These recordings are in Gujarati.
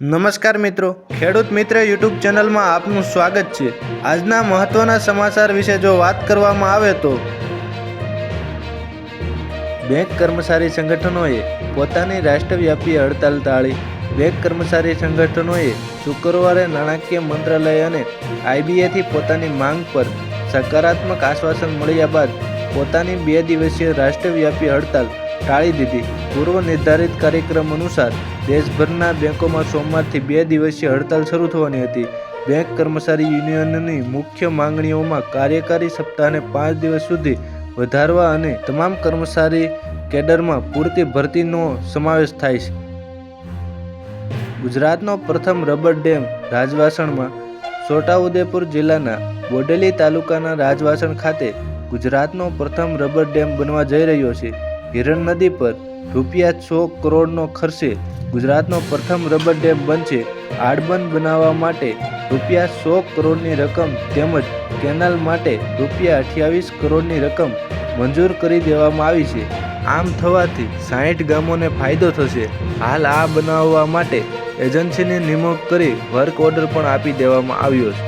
નમસ્કાર મિત્રો, ખેડૂત મિત્ર યુટ્યુબ ચેનલમાં આપનું સ્વાગત છે. આજના મહત્વના સમાચાર વિશે જો વાત કરવામાં આવે તો, બેંક કર્મચારી સંગઠનોએ પોતાની રાષ્ટ્રવ્યાપી હડતાલ ટાળી. બેંક કર્મચારી સંગઠનોએ શુક્રવારે નાણાકીય મંત્રાલય અને આઈબીએથી પોતાની માંગ પર સકારાત્મક આશ્વાસન મળ્યા બાદ પોતાની બે દિવસીય રાષ્ટ્રવ્યાપી હડતાલ ટાળી દીધી. પૂર્વ નિર્ધારિત કાર્યક્રમ અનુસાર દેશભરના બેંકોમાં સોમવારથી બે દિવસીય હડતાલ શરૂ થવાની હતી. બેંક કર્મચારી યુનિયનની મુખ્ય માંગણીઓમાં કાર્યકારી સપ્તાહને પાંચ દિવસ સુધી વધારવા અને તમામ કર્મચારી કેડરમાં પૂરતી ભરતીનો સમાવેશ થાય છે. ગુજરાતનો પ્રથમ રબર ડેમ રાજવાસણમાં છોટાઉદેપુર જિલ્લાના બોડેલી તાલુકાના રાજવાસણ ખાતે ગુજરાતનો પ્રથમ રબર ડેમ બનવા જઈ રહ્યો છે. હિરણ નદી પર રૂપિયા સો કરોડનો ખર્ચે ગુજરાતનો પ્રથમ રબર ડેમ બનશે. આડબંધ બનાવવા માટે રૂપિયા સો કરોડની રકમ તેમજ કેનાલ માટે રૂપિયા અઠ્યાવીસ કરોડની રકમ મંજૂર કરી દેવામાં આવી છે. આમ થવાથી સાહીઠ ગામોને ફાયદો થશે. હાલ આ બનાવવા માટે એજન્સીની નિમણૂક કરી વર્ક ઓર્ડર પણ આપી દેવામાં આવ્યો છે.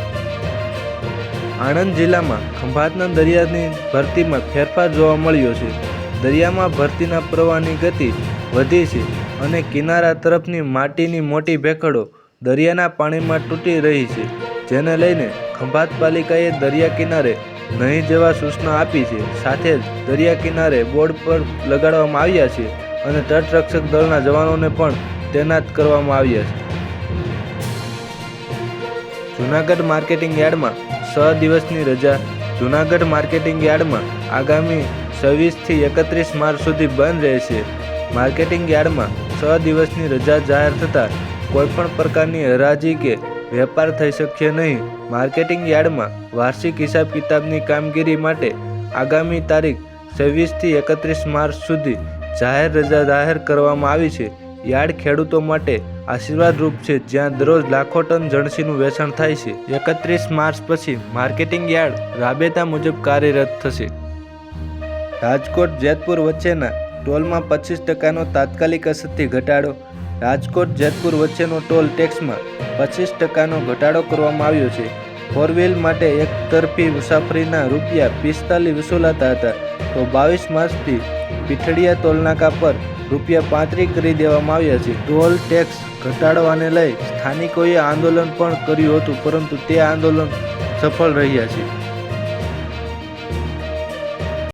આણંદ જિલ્લામાં ખંભાતના દરિયાની ભરતીમાં ફેરફાર જોવા મળ્યો છે. દરિયામાં ભરતીના પ્રવાહની ગતિ વધી છે અને કિનારા તરફની માટીની મોટી ભેખડો દરિયાના પાણીમાં તૂટી રહી છે, જેને લઈને ખંભાત પાલિકાએ દરિયા કિનારે નહીં જવા સૂચના આપી છે. સાથે જ દરિયા કિનારે બોર્ડ પર લગાડવામાં આવ્યા છે અને તટરક્ષક દળના જવાનોને પણ તૈનાત કરવામાં આવ્યા છે. જૂનાગઢ માર્કેટિંગ યાર્ડમાં છ દિવસની રજા. જૂનાગઢ માર્કેટિંગ યાર્ડમાં આગામી છવ્વીસથી એકત્રીસ માર્ચ સુધી બંધ રહેશે. માર્કેટિંગ યાર્ડમાં છ દિવસની રજા જાહેર થતાં કોઈપણ પ્રકારની હરાજી કે વેપાર થઈ શકશે નહીં. માર્કેટિંગ યાર્ડમાં વાર્ષિક હિસાબ કિતાબની કામગીરી માટે આગામી તારીખ છવ્વીસથી એકત્રીસ માર્ચ સુધી જાહેર રજા જાહેર કરવામાં આવી છે. યાર્ડ ખેડૂતો માટે આશીર્વાદરૂપ છે, જ્યાં દરરોજ લાખો ટન જણસીનું વેચાણ થાય છે. એકત્રીસ માર્ચ પછી માર્કેટિંગ યાર્ડ રાબેતા મુજબ કાર્યરત થશે. રાજકોટ, જેતપુર વચ્ચેના ટોલમાં પચીસ ટકાનો તાત્કાલિક અસરથી ઘટાડો. રાજકોટ, જેતપુર વચ્ચેનો ટોલ ટેક્સમાં પચીસ ટકાનો ઘટાડો કરવામાં આવ્યો છે. ફોર વ્હીલ માટે એક તરફી મુસાફરીના રૂપિયા પિસ્તાલીસ વસૂલાતા હતા. તો બાવીસ માર્ચથી પીઠડિયા ટોલનાકા પર રૂપિયા પાંત્રીસ કરી દેવામાં આવ્યા છે. ટોલ ટેક્સ ઘટાડવાને લઈ સ્થાનિકોએ આંદોલન પણ કર્યું હતું, પરંતુ તે આંદોલન સફળ રહ્યા છે.